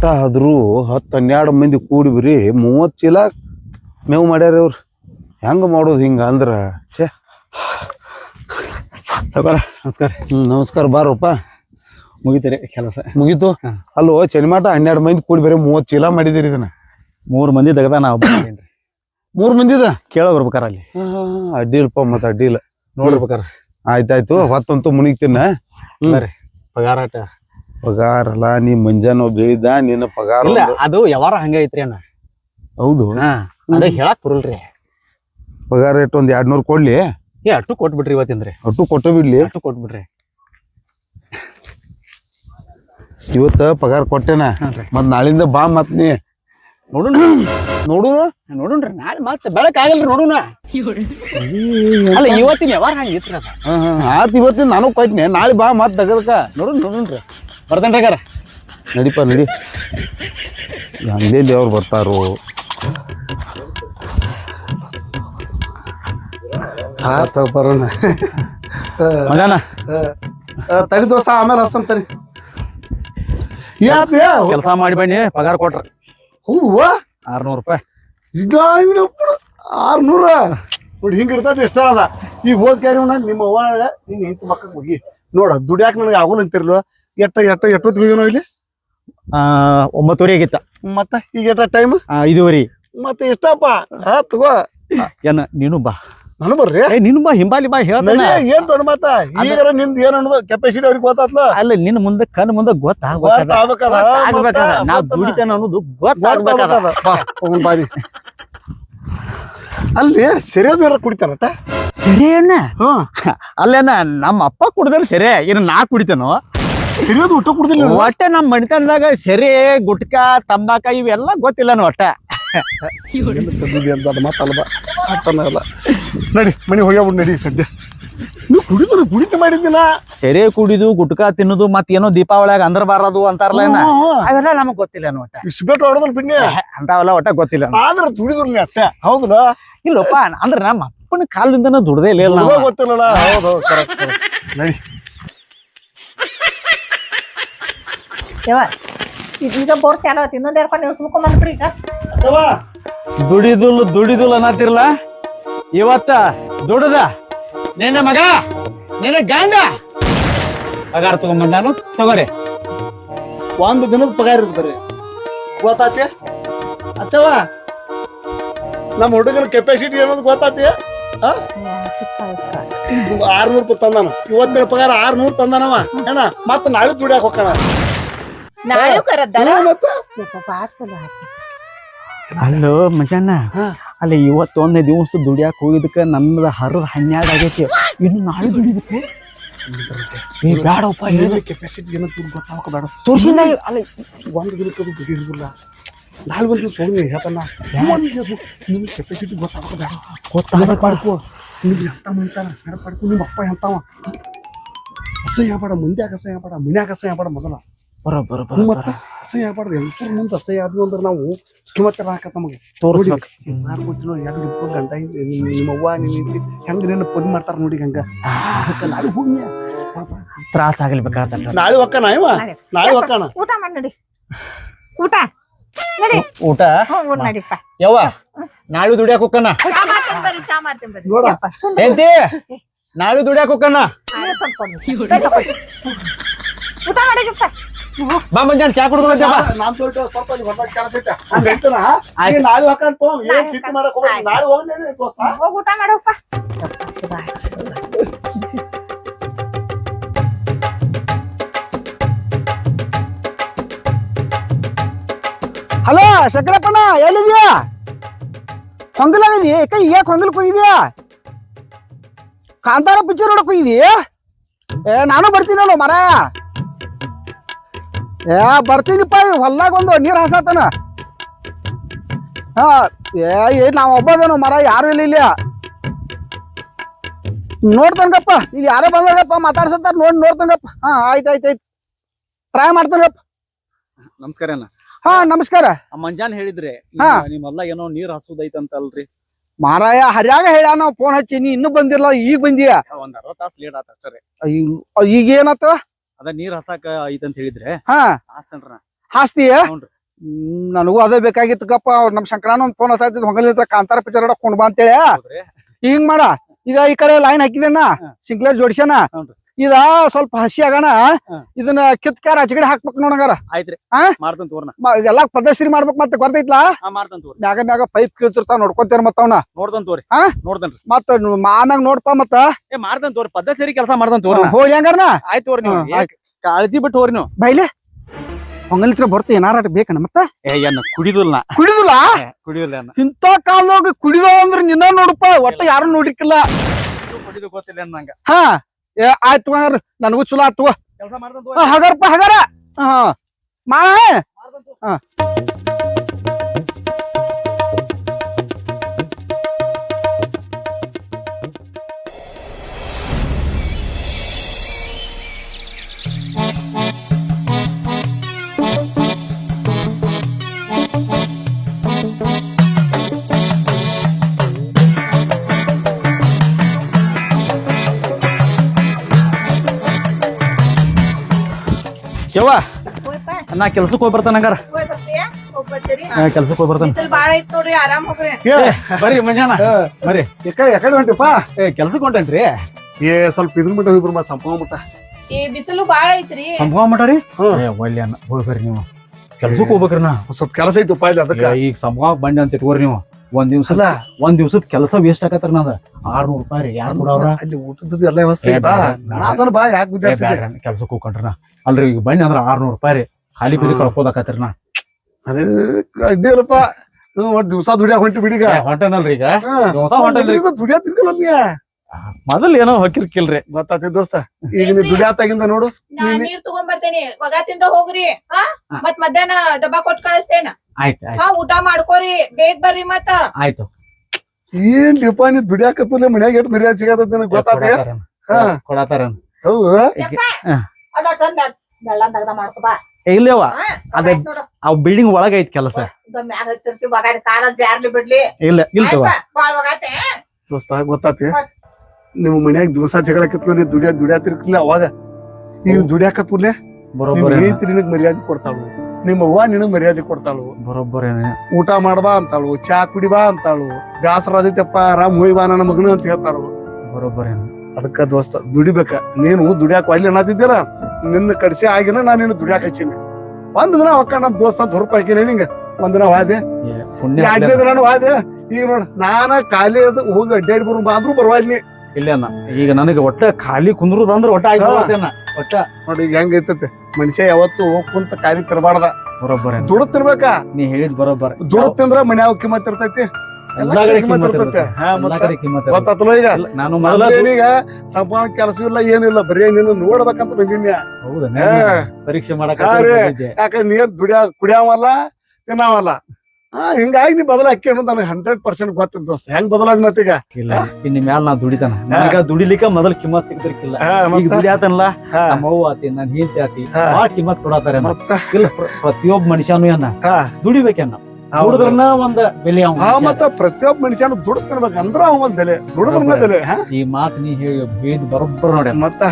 S5: ಸಿನಿಮಾಟ ಆದರೂ ಹತ್ತು ಹನ್ನೆರಡು ಮಂದಿ ಕೂಡಿ ಬರೀ ಮೂವತ್ತು ಚೀಲ ಮೇವು ಮಾಡ್ಯಾರ ಇವ್ರು. ಹೆಂಗೆ ಮಾಡೋದು ಹಿಂಗೆ ಅಂದ್ರೆ? ಛೇ.
S1: ನಮಸ್ಕಾರ.
S5: ಹ್ಮ್ ನಮಸ್ಕಾರ ಬಾರಪ್ಪ.
S1: ಮುಗಿತೀರಿ ಕೆಲಸ.
S5: ಮುಗೀತು. ಅಲ್ಲೋ ಮಠ ಹನ್ನೆರಡು ಮಂದಿ ಕೂಡಿ ಬರೀ ಮೂವತ್ತು ಚೀಲ ಮಾಡಿದಿರಿ ಇದನ್ನ.
S1: ಮೂರು ಮಂದಿ ತೆಗ್ದ ನಾವು
S5: ಮೂರ್ ಮಂದಿದ?
S1: ಕೇಳೋ ಬರ್ಬೇಕಾರ ಅಲ್ಲಿ.
S5: ಅಡ್ಡಿಲ್ಪ ಮತ್ತ ಅಡ್ಡಿಲ್ಲ
S1: ನೋಡ್ಬೇಕಾರ.
S5: ಆಯ್ತಾಯ್ತು ಹೊತ್ತಂತೂ ಮುನಿಗ್ತೀನ ಹ್ಮ್.
S1: ಬರ್ರಿ ಪಗಾರ ಆಟ
S5: ಪಗಾರ ಅಲ್ಲ ನೀ ಮುಂಜಾನೆ ಬೆಳಿದ ನಿನ್ನ ಪಗಾರ
S1: ಇಲ್ಲ
S5: ಒಂದು-
S1: ಅದು ಯಾವಾರ ಹಂಗ ಐತ್ರಿ ಅಣ್ಣ.
S5: ಹೌದು.
S1: ಹಾ ಅದ ಹೇಳಕ್ ಬರಲ್ರಿ.
S5: ಪಗಾರ ರೇಟ್ ಒಂದ್ ಎರಡ್ ನೂರ್ ಕೊಡ್ಲಿ.
S1: ಏ ಅಟ್ಟು ಕೊಟ್ಬಿಟ್ರಿ ಇವತ್ತಿಂದ್ರಿ.
S5: ಅಟ್ಟು ಕೊಟ್ಟು ಬಿಡ್ಲಿ.
S1: ಅಟ್ಟು ಕೊಟ್ಬಿಡ್ರಿ
S5: ಇವತ್ತ ಪಗಾರ ಕೊಟ್ಟೆನ.
S1: ಮತ್ತೆ
S5: ಮತ್ ನಾಳಿಂದ ಬಾ ಮತ್ ನೀ.
S1: ನೋಡುಣ
S5: ನೋಡು
S1: ನೋಡುಣ್ರಿ ನಾಳೆ ಮತ್ತೆ ಬೆಳಕ್ ಆಗಲ್ರಿ ನೋಡೋಣ ಅಲ್ಲ ಇವತ್ತಿನ ಯಾವಾರ ಹಂಗ ಅದ.
S5: ಆತ್ ಇವತ್ತಿನ ನಾನು ಕೊಟ್ನೆ ನಾಳೆ ಬಾ ಮತ್ ತಗದಕ.
S1: ನೋಡೋಣ ನೋಡುಣ್ರಿ ಬರ್ತೇನ್ರಿ ರೀ
S5: ನಡಿಪ ನಡಿ. ಎಲ್ಲೆಲ್ಲಿ ಅವ್ರು ಬರ್ತಾರೋ?
S4: ತಗೋ ಬರೋಣ. ಮಗನ? ತಡಿ ದೋಸ್ತ ಆಮೇಲೆ ಹಸ್ತಂತರಿ ಯಾಕೆ
S1: ಕೆಲಸ ಮಾಡಿ ಬನ್ನಿ ಪಗಾರ ಕೊಟ್ರ.
S4: ಹೌದು
S1: ಆರ್ನೂರು ರೂಪಾಯಿ.
S4: ಆರ್ನೂರ. ನೋಡಿ ಹಿಂಗ ಇರ್ತದ ಇಷ್ಟ ಅದ. ಈಗ ಹೋದ್ ಕ್ಯಾರಿ ನಿಮ್ಮ ಅವ್ವಾಗ ಹಿಂಗ ಹೆಂತ ಮಕ್ಕಳಿಗೆ ಹೋಗಿ ನೋಡ ದುಡ್ಯಾಕ ನನಗೆ ಆಗೋಲ್ಲ ಅಂತಿರ್ಲು. ಎಟ್ಟ ಎಟ್ಟ ಎಷ್ಟೊತ್ತು ಹೋಗಿ ನಾವು ಇಲ್ಲಿ?
S1: ಆ ಒಂಬತ್ತುವರೆ ಆಗಿತ್ತ.
S4: ಮತ್ತ ಈಗ ಎಟ್ಟ ಟೈಮ್
S1: ಐದೂವರೆ.
S4: ಮತ್ತೆ ಇಷ್ಟಪ್ಪ. ಹಾ ತಗೋ.
S1: ಏನ ನೀನು ಬಾ.
S4: ನಾನು ಬರ್ರಿ.
S1: ಏ ನಿನ್ ಬಾ ಹಿಂಬಾಲಿ ಬಾ ಹೇಳ್ತಾನೆ.
S4: ಏನ್ ದೊಡ್ಡ ಮಾತ? ಈಗ ನಿಂದ ಏನ್ ಅನ್ನೋದು ಕೆಪಾಸಿಟಿ ಅವ್ರಿಗೆ ಗೊತ್ತಾತ್ಲ?
S1: ಅಲ್ಲ ನಿನ್ ಮುಂದೆ ಕಣ್ ಮುಂದೆ ಗೊತ್ತಾಗ್ಬೇಕದ.
S4: ಮತ್ತ
S1: ನಾವ್ ದುಡಿತೇನ ಅನ್ನೋದು ಗೊತ್ತಾಗ್ಬೇಕದ.
S4: ಬಾರಿ. ಅಲ್ಲಿ ಸರಿಯಾದ ಯಾರ ಕುಡಿತಾರಟ?
S1: ಸರಿ ಅಣ್ಣ?
S4: ಹಾ.
S1: ಅಲ್ಲೇನ ನಮ್ಮ ಅಪ್ಪ ಕುಡಿದ್ರೆ ಸರಿ. ಏನ ನಾ ಕುಡಿತೇನೋ?
S4: ಸರಿಯಾದ ಊಟ ಕುಡ್ದಿಲ್ಲ
S1: ಒಟ್ಟೆ ನಮ್ ಮಣಿತನದಾಗ ಸೆರೆ ಗುಟ್ಕ ತಂಬಾಕ ಇವೆಲ್ಲ ಗೊತ್ತಿಲ್ಲ ಒಟ್ಟ.
S4: ಬಾ. ಅಟ್ಟನ ಅಲ್ಲ ನಡಿ ಮನೆ ಹೋಗ್ಯಾಬಿಡ್ ನಡಿ ಸದ್ಯ. ನೀವು ಕುಡಿದ್ರು ಕುಡಿತ ಮಾಡಿದ್ದಿಲ್ಲ?
S1: ಸೆರೆ ಕುಡಿದು ಗುಟ್ಕಾ ತಿನ್ನುದು ಮತ್ ಏನೋ ದೀಪಾವಳಿಯಾಗ ಅಂದ್ರ ಬಾರದು ಅಂತಾರಲ್ಲ ಏನ. ಅವೆಲ್ಲ ನಮಗ್ ಗೊತ್ತಿಲ್ಲ ಒಟ್ಟ.
S4: ಇಸ್ಬೇಟ್ ಹೊಡೆದ್ರ ಪಿನ್ನೆ?
S1: ಅಂತಾವೆಲ್ಲ ಒಟ್ಟ ಗೊತ್ತಿಲ್ಲ
S4: ಆದ್ರ ದುಡಿದ್ರು ಅಷ್ಟೇ ಹೌದಲ್ಲ?
S1: ಇಲ್ಲಪ್ಪ ಅಂದ್ರ ನಮ್ಮ ಅಪ್ಪನ ಕಾಲದಿಂದನ ದುಡ್ದೇ ಇಲ್ಲ
S4: ಗೊತ್ತಿಲ್ಲ ಹೌದು ಕರೆಕ್ಟ್ ನಡಿ.
S2: ಯವ್ವ ಇದೀಗ ಈಗ ಬೋರ್ ಚಾಲು ಆಯ್ತು ಇನ್ನೊಂದ್ ಎರಡು ನೀವು ತುಂಬ್ಕೊಂಡ್ ಬಂದ್ಬಿಡ್ರಿ ಈಗ.
S1: ದುಡಿದುಲ್ ದುಡಿದುಲ್ ಅನ್ನತ್ತಿರ್ಲ ಇವತ್ತ ದುಡದ? ನಿನ್ನ ಮಗ ನಿನ್ನ ಗಂಡ? ಪಗಾರ ತಗೊಂಬಂದಾನು ತಗೋರಿ.
S4: ಒಂದು ದಿನದ ಪಗಾರ ಇರ್ತದ್ರಿ ಗೊತ್ತಾತಿ ಅತ್ತವ ನಮ್ಮ ಹುಡುಗನ ಕೆಪಾಸಿಟಿ ಅನ್ನೋದು ಗೊತ್ತಾತಿ ಆರ್ನೂರು ರೂಪಾಯಿ ತಂದಾನ. ಇವತ್ತಿನ ಪಗಾರ ಆರ್ನೂರ್ ತಂದಾನವ. ಏನ ಮತ್ತ ನಾಳೆ ದುಡಿಯಾಕ ಹೋಗ್ತಾನ.
S3: ನಾಳೆ ಕರದ್ದಾರ ಆಯ್ತು
S1: ಅಲ್ಲೋ ಮಜಾನ?
S4: ಹಾ.
S1: ಅಲ್ಲಿ ಇವತ್ತೊಂದೇ ದಿವಸ ದುಡಿಯಾಕ ಹೋಗಿದ್ಕ ನಮ್ದ ಹರದ ಹನ್ನೆರಡು ಆಗೈತಿ. ಇನ್ನು ನಾಳೆ ದುಡಿದಕ್ಕೆ
S6: ಏ ಬೇಡಪ್ಪ ಹೇಳಿದ್ರೆ
S4: ಕೆಪಾಸಿಟಿ ಬೇಡ.
S6: ತೋರ್ಸಿಲ್ಲ ಅಲ್ಲ
S4: ಒಂದು ದಿನಕ್ಕೆ ನಾಳೆ ಸೋಮಿ ಹೇಳ್ತಾನ. ಕೆಪಾಸಿಟಿ ಗೊತ್ತಾಗ ಬೇಡ.
S6: ಗೊತ್ತಾಗ
S4: ಪಡ್ಕೋ. ನಿಮ್ಗೆ ಎಂತ ಮುಂತಾನ ಪಡ್ಕೋ. ನಿಮ್ಮ ಅಪ್ಪ ಎಂತಾವ? ಅಸಹ್ಯ ಬೇಡ ಮಂದ್ಯಾಗ ಅಸಹ್ಯ ಬೇಡ ಮನ್ಯಾಗ ಅಸಹ್ಯ ಬೇಡ ಮೊದಲ.
S6: ಬರೋಬ್ಬರ
S4: ಬರ ಅಸಹ್ಯ ಬೇಡ ಎಂತರ ಮುಂದೆ ಅಸಹ್ಯ ಆದ್ವು ಅಂದ್ರೆ ನಾವು ಕಿಮ್ಮತ್ತರ ಹಾಕತ್ತ ನಮಗೆ.
S6: ತೋರಿಸ್ಬೇಕು.
S4: ಯಾರು ಗೊತ್ತಿಲ್ಲ ಎರಡು ಇಬ್ಬರು ನಿಮ್ಮ ಅವ್ವ ನಿಮ್ಮ ಹೆಂಗ ನೆನ ಪೊನ್ ಮಾಡ್ತಾರ ನೋಡಿ ಹಂಗ. ನಾಳೆ ಹೋಗಿ
S6: ತ್ರಾಸ ಆಗ್ಲಿಬೇಕಾಗತ್ತ
S4: ನಾಳೆ ಒಕ್ಕಣ ಇವ?
S2: ನಾಳೆ.
S4: ಒಕ್ಕಣ
S2: ಊಟ ಮಾಡಿ ನಡಿ. ಊಟ.
S6: ಯವ್ವ ನಾಳೆ ದುಡಿಯಾಕ.
S2: ಯಪ್ಪ,
S6: ಹೇಳ್ತಿ ನಾಳೆ ದುಡಿಯಾಕ
S2: ತಗೊಳ್ಳಿ. ಊಟ ಮಾಡಿದಪ್ಪ
S6: ಬಾ ಮಂಜಾನ ಚಾ ಕುಡ್ದು ಬಂದೆ ಬಾ.
S4: ನಾನ್ ತೋಟ ಸ್ವಲ್ಪ ಅಲ್ಲಿ ಹೊರದಾಗ ಕೆಲಸ ಐತೆ. ಹಂಗ ನಾಳೆ ಹಾಕಂತ ಏನ್ ಚಿಂತೆ ಮಾಡಕ್ ಹೋಗ್ಬೇಡ. ನಾಳೆ ಹೋಗ್ಲೇನೆ ದೋಸ್ತ.
S2: ಹೋಗಿ ಊಟ ಮಾಡಪ್ಪ
S6: ಹಲೋ ಶಂಕರಪ್ಪನ ಎಲ್ಲಿದ್ಯಾ ಹೊಂಗಲಾಗಿದಿ ಕೈ ಯಾಕೆ ಕೊಂಗಲ್ ಹೋಗಿದ್ಯಾ ಕಾಂತಾರ ಪಿಕ್ಚರ್ ನೋಡಕ್ ಕುಯ್ದಿ ಏ ನಾನು ಬರ್ತೀನಲ್ಲ ಮರ. ಏ ಬರ್ತೀನಿಪ್ಪ ಈ ಹೊಲ್ದಾಗ ಒಂದು ನೀರ್ ಹಾಸತನ. ಹಾ ಏ ನಾವು ಒಬ್ಬದನು ಮರ ಯಾರು ಇಲ್ಲ ಇಲ್ಲ ನೋಡ್ತಂಗಪ್ಪ ಈಗ ಯಾರೇ ಬಂದಾಗಪ್ಪ ಮಾತಾಡ್ಸತ್ತಾರ ನೋಡ್ ನೋಡ್ತಂಗಪ್ಪ. ಹಾ ಆಯ್ತು ಆಯ್ತು ಆಯ್ತು. ಟ್ರೈ ಮಾಡ್ತಂಗಪ್ಪ. ನಮಸ್ಕಾರ ಅಣ್ಣ. ಹಾ ನಮಸ್ಕಾರ.
S1: ಮಂಜಾನ್ ಹೇಳಿದ್ರೆ
S6: ಹಾ.
S1: ನಿಮ್ಮಲ್ಲ ಏನೋ ನೀರ್ ಹಸುದೈತಂತಲ್ರಿ?
S6: ಮಾರಾಯ ಹರ್ಯಾಗ ಹೇಳ್ಯಾ ನಾವು ಫೋನ್ ಹಚ್ಚಿ ನೀ ಇನ್ನೂ ಬಂದಿಲ್ಲ ಈಗ ಬಂದಿಯಾ?
S1: ಒಂದ್ ಅರ್ಧ ತಾಸ್ ಲೇಟ್ ಆತ ಅಷ್ಟೇ
S6: ಈಗ ಏನತ್ತ
S1: ಅದ ನೀರ್ ಹಸಾಕ ಐತಂತ ಹೇಳಿದ್ರೆ
S6: ಹಾ.
S1: ಹಾಸ್ತೇನ್ರ
S6: ಹಾಸ್ತಿಯ?
S1: ಹ್ಞೂನ್ರಿ.
S6: ನನಗೂ ಅದೇ ಬೇಕಾಗಿತ್ತಪ್ಪ ನಮ್ ಶಂಕರಾನ ಒಂದ್ ಫೋನ್ ಹಚ್ಚಿದ್ ಹೊಂಗಲಿದ್ರ ಕಾಂತಾರ ಪಿಕ್ಚರ್ ಕೊಂಡ್ ಬಾ ಅಂತೇಳಿ.
S1: ಹೌದ್ರಿ.
S6: ಹಿಂಗ್ ಮಾಡ. ಈಗ ಈ ಕಡೆ ಲೈನ್ ಹಾಕಿದೇನ
S1: ಹಾ.
S6: ಸಿಂಕ್ಲೇಜ್ ಜೋಡಿಸ್ಯಾನ?
S1: ಹ್ಞೂನ್ರಿ.
S6: ಇದ ಸ್ವಲ್ಪ ಹಸಿ ಆಗಣ. ಇದನ್ನ ಕಿತ್ಕಾರ ಆಚೆಗಡೆ ಹಾಕ್ಬೇಕು ನೋಡಂಗಾರ
S1: ಆಯ್ತ್ರಿ.
S6: ಹಾ?
S1: ಮಾಡ್ತೇನ್ ತೋರ್ನ
S6: ಮ- ಎಲ್ಲಾ ಪ್ರದರ್ಶನ ಮಾಡ್ಬೇಕು ಮತ್ತೆ ಗೊತ್ತೈತ್ಲಾ?
S1: ಆ ಮಾಡ್ತೇನ್ ತೋರಿ
S6: ಮ್ಯಾಗ ಮ್ಯಾಗ ಪೈಪ್ ಕೀಳ್ತಿರ್ತಾವ ನೋಡ್ಕೊಂತೀರ ಮತ್ತ ಅವ್ನ.
S1: ನೋಡ್ದನ್ ತೋರಿ
S6: ಹಾ?
S1: ನೋಡ್ತೇನ್ರಿ.
S6: ಮತ್ತ ಆಮ್ಯಾಗ ನೋಡ್ಪ ಮತ್ತ?
S1: ಏ ಮಾಡ್ತೇನ್ ತೋರಿ ಪದ್ಧತಿ ಕೆಲಸ ಮಾಡ್ತೇನ್ ತೋರಿ
S6: ಹೋಗಿ ಹಂಗಾರನ
S1: ಆಯ್ತು ತೋರಿ ನೀವು. ಕಾಳಜಿ ಬಿಟ್ಟು ಹೋರಿ ನೀವು.
S6: ಬೈಲೆ? ಹೊಂಗಲಿತ್ರ ಬರ್ತಿ ಏನಾರ ಬೇಕನ ಮತ್ತ?
S1: ಏನ್ ಕುಡಿದಿಲ್ಲ.
S6: ಕುಡಿದಿಲ್ಲ?
S1: ಕುಡಿದಿಲ್ಲ
S6: ಇಂಥ ಕಾಲದಾಗ ಕುಡಿದವ ಅಂದ್ರ ನಿನ್ನ ನೋಡಪ್ಪ ಒಟ್ಟ ಯಾರು ನೋಡಿಕ್ಕಿಲ್ಲ
S1: ಕುಡಿದು ಗೊತ್ತಿಲ್ಲ ನಂಗ.
S6: ಹಾ. ಏ ಆಯ್ತು ನನಗೂ ಚಲೋ ಆತು ಹಾ, ಹಗರಪ್ಪ ಹಗರ. ಹಾ. ಮಾಡ
S1: ಮಾಡ್ತೇನ್
S6: ಯವ್ವ?
S1: ನಾ ಕೆಲ್ಸಕ್ಕೆ ಹೋಗಿ ಬರ್ತಾನೆ ಹಂಗಾರ. ಕೆಲ್ಸಕ್ಕೆ ಹೋಗಿ ಬರ್ತಾನ.
S2: ಬಿಸಿಲು ಬಾಳ ಐತ್ ನೋಡ್ರಿ ಆರಾಮ್ ಹೋಗ್ರಿ.
S1: ಬರ್ರಿ ಮಂಜಾನ ಬರ್ರಿ.
S4: ಯಾಕ ಯಾಕಡೆ ಹೊಂಟಿಪ್ಪ?
S1: ಏ ಕೆಲ್ಸಕ್ಕೆ ಹೊಂಟೇನ್ರಿ?
S4: ಏ ಸ್ವಲ್ಪ ಇದ್ರ ಮಟ್ಟ ಹೋಗಿ ಮಾ ಸಂಪವ ಮಟ್ಟ
S2: ಏ ಬಿಸಿಲು ಬಾಳ ಐತ್ರಿ.
S1: ಸಂಭವ ಮಾಡ್ರಿ
S4: ರೀ?
S1: ಏ ಒಳ್ಳೆ ಹೋಗಿ ಬರ್ರಿ ನೀವು. ಕೆಲ್ಸಕ್ಕೆ ಹೋಗ್ಬೇಕ್ರಿ ನಾ.
S4: ಸ್ವಲ್ಪ ಕೆಲಸ ಐತಪ್ಪ ಇಲ್ಲಿ ಅದಕ್ಕೆ.
S1: ಈಗ ಸಂಭವ ಬಂಡಿ ಅಂತ ಇಟ್ಕೋರಿ ನೀವು. ಒಂದ್ ದಿವ್ಸ
S4: ಅಲ್ಲ.
S1: ಒಂದ್ ದಿವ್ಸದ ಕೆಲಸ ವೇಸ್ಟ್ ಆಗತ್ತಾರ ನಾನು ಆರ್ನೂರು ರೂಪಾಯಿ ರೀ ಯಾರು ಕೊಡವ್ರ?
S4: ಅಲ್ಲಿ ಊಟದ್ದು ಎಲ್ಲ ವ್ಯವಸ್ಥೆ
S1: ಬಾ.
S4: ನಾತನ ಬಾ ಯಾಕೆ ಗುದ್ದಾಡ್ತಿದ್ದೆ
S1: ಕೆಲ್ಸಕ್ಕೆ ಹೋಗ್ಕೊಂಡ್ರ ನಾ. ಅಲ್ರಿ ಈಗ ಬನ್ನಿ ಅಂದ್ರ ಆರ್ನೂರು ರೂಪಾಯಿ ರೀ. ಖಾಲಿ ಬಿಡಿ ಕಳ್ಕೋದಾಕತ್ರ ನಾ.
S4: ಅರೆ ಅಡ್ಡಿ ಅಲ್ಲಪ್ಪ ಹ್ಮ್, ಒಟ್ ದಿವ್ಸ ದುಡಿಯಾಕ ಹೊಂಟಿ ಬಿಡಿಗ
S1: ಹೊಂಟನಲ್ರಿ ಈಗ? ದಿವ್ಸ ಹೊಂಟೇನ್ರಿ.
S4: ದುಡಿಯಾತಿರ್ಕಲ್ಲ ನೀ
S1: ಮೊದಲ್ ಏನೋ ಹೊಕ್ಕಿರ್ಕಿಲ್ರಿ.
S4: ಗೊತ್ತಾತಿ ದೋಸ್ತ ಈಗ ನೀ ದುಡಿಯಾತಾಗಿಂದ ನೋಡು.
S2: ನಾ
S4: ತಗೊಂಡ್
S2: ನೀರ್ ತಗೊಂಬರ್ತೇನೆ ಒಗಾತಿಂದ ಹೋಗ್ರಿ ಹಾ
S1: ಹಾ.
S2: ಮತ್ ಮಧ್ಯಾಹ್ನ ಡಬ್ಬಾ ಕೊಟ್ ಕಳಿಸ್ತೇನ?
S1: ಆಯ್ತು ಆಯ್ತು.
S2: ಹಾ ಊಟ ಮಾಡ್ಕೋರಿ ಬೇಗ ಬರ್ರಿ ಮತ್ತ.
S1: ಆಯ್ತು.
S4: ಏನ್ ಲಿಪ ನೀ ದುಡಿಯಾಕತ್ತಲ್ಲ ಮನ್ಯಾಗ ಎಟ್ ಮರ್ಯಾದ ಸಿಗತ್ತ ನಿನಗ್ ಗೊತ್ತಾತಿ ಹಾ.
S1: ಕೊಡತಾರನ್?
S4: ಹೌದು.
S2: ಅದ ತಂದ ಬೆಳ್ಳ ದಗ್ದ ಮಾಡ್ಕೊ ಬಾ.
S1: ಇಲ್ಲವ ಅದೇ- ಆ ಬಿಲ್ಡಿಂಗ್ ಒಳಗ ಐತ್ ಕೆಲಸ.
S2: ಮ್ಯಾಗ ಕಾರ ಜಾರ್ಲಿ ಬಿಡ್ಲಿ.
S1: ಇಲ್ಲ
S2: ಇಲ್ಲ
S4: ದೋಸ್ತ ಗೊತ್ತಾತಿ ನಿಮ್ಮ ಮನ್ಯಾಗ ದಿವಸ ಜಗಳಕ್ಕಿತ್ತು ನೀ ದುಡಿಯಾ ದುಡಿಯಾತಿರ್ಕಿಲ್ಲ ಅವಾಗ. ನೀವು
S1: ಬರೋಬ್ಬರ
S4: ಹೆಂಡತಿ ನಿನಗ್ ಮರ್ಯಾದೆ ಕೊಡ್ತಾಳು. ನಿಮ್ಮ ಅವ್ವ ನಿನಗ್ ಮರ್ಯಾದೆ ಕೊಡ್ತಾಳು.
S1: ಬರೋಬ್ಬರ
S4: ಊಟ ಮಾಡ್ಬಾ ಅಂತಾಳು ಚಾ ಕುಡಿಬಾ ಅಂತಾಳು ಬ್ಯಾಸರ ಅದೈತಪ್ಪ ಆರಾಮ್ ಹೋಯ್ ಬಾ ನನ್ನ ಮಗನ ಅಂತ ಹೇಳ್ತಾಳು.
S1: ಬರೋಬ್ಬರ
S4: ಅದಕ್ಕ ದೋಸ್ತ ದುಡಿಬೇಕ. ನೀನು ದುಡಿಯಾಕ ಅಲ್ಲಿ ಅನ್ನತಿದ್ದೀರ? ನಿನ್ನ ಕಡಿಸಿ ಆಗಿನ ನಾನು ನಿನ್ನ ದುಡಿಯಾಕ ಹಚ್ಚೀನಿ. ಒಂದ್ ದಿನ ಒಕ್ಕ ನಮ್ ದೋಸ್ತ ಅಂತ ಹೊರಪ ಹಾಕಿನಿ ನಿಂಗ. ಒಂದ್ ದಿನ ವಾದೆ. ಎರಡನೇ ದಿನ ವಾದೆ? ಈಗ ನೋಡ ನಾನ ಖಾಲಿ ಅದು ಹೋಗಿ ಅಡ್ಡಾಡಿ ಬರು ಅಂದ್ರೂ ಬರವಾಲ್ನಿ
S1: ಇಲ್ಲ ಅಣ್ಣ ಈಗ ನನಗೆ ಒಟ್ಟ ಖಾಲಿ ಕುಂದ್ರುದಂದ್ರ ಒಟ್ಟ ಆಯ್ತು
S4: ಹಾ.
S1: ಬರ್ತೇನ. ಒಟ್ಟ
S4: ನೋಡಿ ಈಗ ಹೆಂಗ ಐತತೆ ಮನುಷ್ಯ ಯಾವತ್ತು ಕುಂತ ಖಾಲಿ ತಿರ್ಬಾರ್ದ.
S1: ಬರೋಬ್ಬರ
S4: ದುಡ್ಡು
S1: ನೀ ಹೇಳಿದ್ ಬರೋಬ್ಬರ.
S4: ದುಡ್ಡು ತಿಂದ್ರ ಮನ್ಯಾಗ ಕಿಮ್ಮತ್ ಇರ್ತೈತಿ. ಗೊತ್ತಾತಲ್ಲ ಈಗ?
S1: ನಾನು
S4: ಈಗ ಸಂಪಾದ ಕೆಲಸ ಇಲ್ಲ ಏನಿಲ್ಲ ಬರೀ ನೀನು ನೋಡ್ಬೇಕಂತ ಬಂದಿನ್ಯ.
S1: ಪರೀಕ್ಷೆ ಮಾಡಕ್.
S4: ಯಾಕಂದ್ರೆ ನೀರ್ ದುಡಿಯ ಕುಡಿಯಾವಲ್ಲ ತಿನ್ನಾವಲ್ಲ. ಹಾ ಹಿಂಗಾಗಿ ನೀ ಬದಲಾಕಿ ಅನ್ನೋದು ನನಗೆ ಹಂಡ್ರೆಡ್ ಪರ್ಸೆಂಟ್ ಗೊತ್ತಿದ್ ದೋಸ್ತ. ಹೆಂಗ್ ಬದಲಾದ್ ಮತ್ತೀಗ
S1: ಇಲ್ಲ ಇನ್ನ ಮ್ಯಾಲ ನಾ ದುಡಿತಾನ. ನನಗ ದುಡಿಲಿಕ್ಕ ಮೊದಲ ಕಿಮ್ಮತ್ ಸಿಗ್ತಿರ್ಕಿಲ್ಲ. ಈಗ ದುಡಿಯಾತನಲ್ಲ ನಮ್ಮ ಅವ್ವ ಆತಿ ನನ್ ಹೆಂಡತಿ ಆತಿ. ಬಾಳ ಕಿಮ್ಮತ್ ಕೊಡತಾರ
S4: ಮತ್ತ?
S1: ಇಲ್ಲ ಪ್ರ- ಪ್ರತಿಯೊಬ್ಬ ಮನುಷ್ಯನು ಏನ
S4: ಹಾ.
S1: ದುಡಿಬೇಕೇನ?
S4: ಹೌದು.
S1: ದುಡಿದ್ರನ ಒಂದ್ ಬೆಲೆ ಅವ.
S4: ಮತ್ತ ಪ್ರತಿಯೊಬ್ಬ ಮನುಷ್ಯನು ದುಡ್ತಿರ್ಬೇಕು ಅಂದ್ರ ಅವ ಒಂದ್ ಬೆಲೆ. ದುಡಿದ್ರನ. ಬೆಲೆ
S1: ಈ ಮಾತ್ ನೀ ಹೇಳಿ ಬೇದ್ ಬರೋಬ್ಬರ ನೋಡಿ
S4: ಮತ್ತ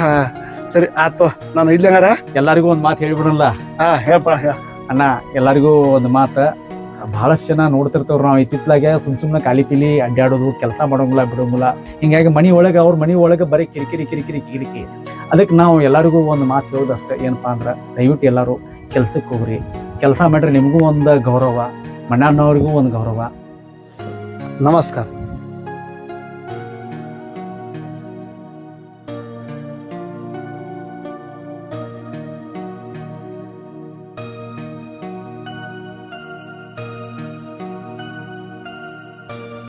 S4: ಸರಿ ಆತು. ನಾನು ಇಲ್ಲಂಗಾರ
S1: ಎಲ್ಲಾರಿಗೂ ಒಂದ್ ಮಾತು ಹೇಳ್ಬಿಡಲ್ಲ
S4: ಹಾ ಹೇಳಪ್ಪ ಹೇಳ.
S1: ಅಣ್ಣ ಎಲ್ಲಾರಿಗೂ ಒಂದು ಮಾತ. ಬಹಳಷ್ಟು ಜನ ನೋಡ್ತಿರ್ತವ್ರು ನಾವು ಇತ್ತಿತ್ಲಾಗೆ ಸುಮ್ ಸುಮ್ಮನೆ ಖಾಲಿ ಪಿಲಿ ಅಡ್ಡಾಡೋದು ಕೆಲಸ ಮಾಡೋಂಗಿಲ್ಲ, ಬಿಡೋಂಗಿಲ್ಲ. ಹಿಂಗಾಗಿ ಮನಿ ಒಳಗೆ, ಅವ್ರ ಮನಿ ಒಳಗೆ ಬರೀ ಕಿರಿಕಿರಿ ಕಿರಿಕಿರಿ ಕಿರಿಕಿ ಅದಕ್ಕೆ ನಾವು ಎಲ್ಲರಿಗೂ ಒಂದು ಮಾತು ಹೇಳೋದು ಅಷ್ಟೇ, ಏನಪ್ಪಾ ಅಂದ್ರೆ ದಯವಿಟ್ಟು ಎಲ್ಲರೂ ಕೆಲ್ಸಕ್ಕೆ ಹೋಗ್ರಿ. ಕೆಲಸ ಮಾಡ್ರಿ ನಿಮಗೂ ಒಂದು ಗೌರವ ಮಣ್ಣಣ್ಣವ್ರಿಗೂ ಒಂದು ಗೌರವ.
S4: ನಮಸ್ಕಾರ.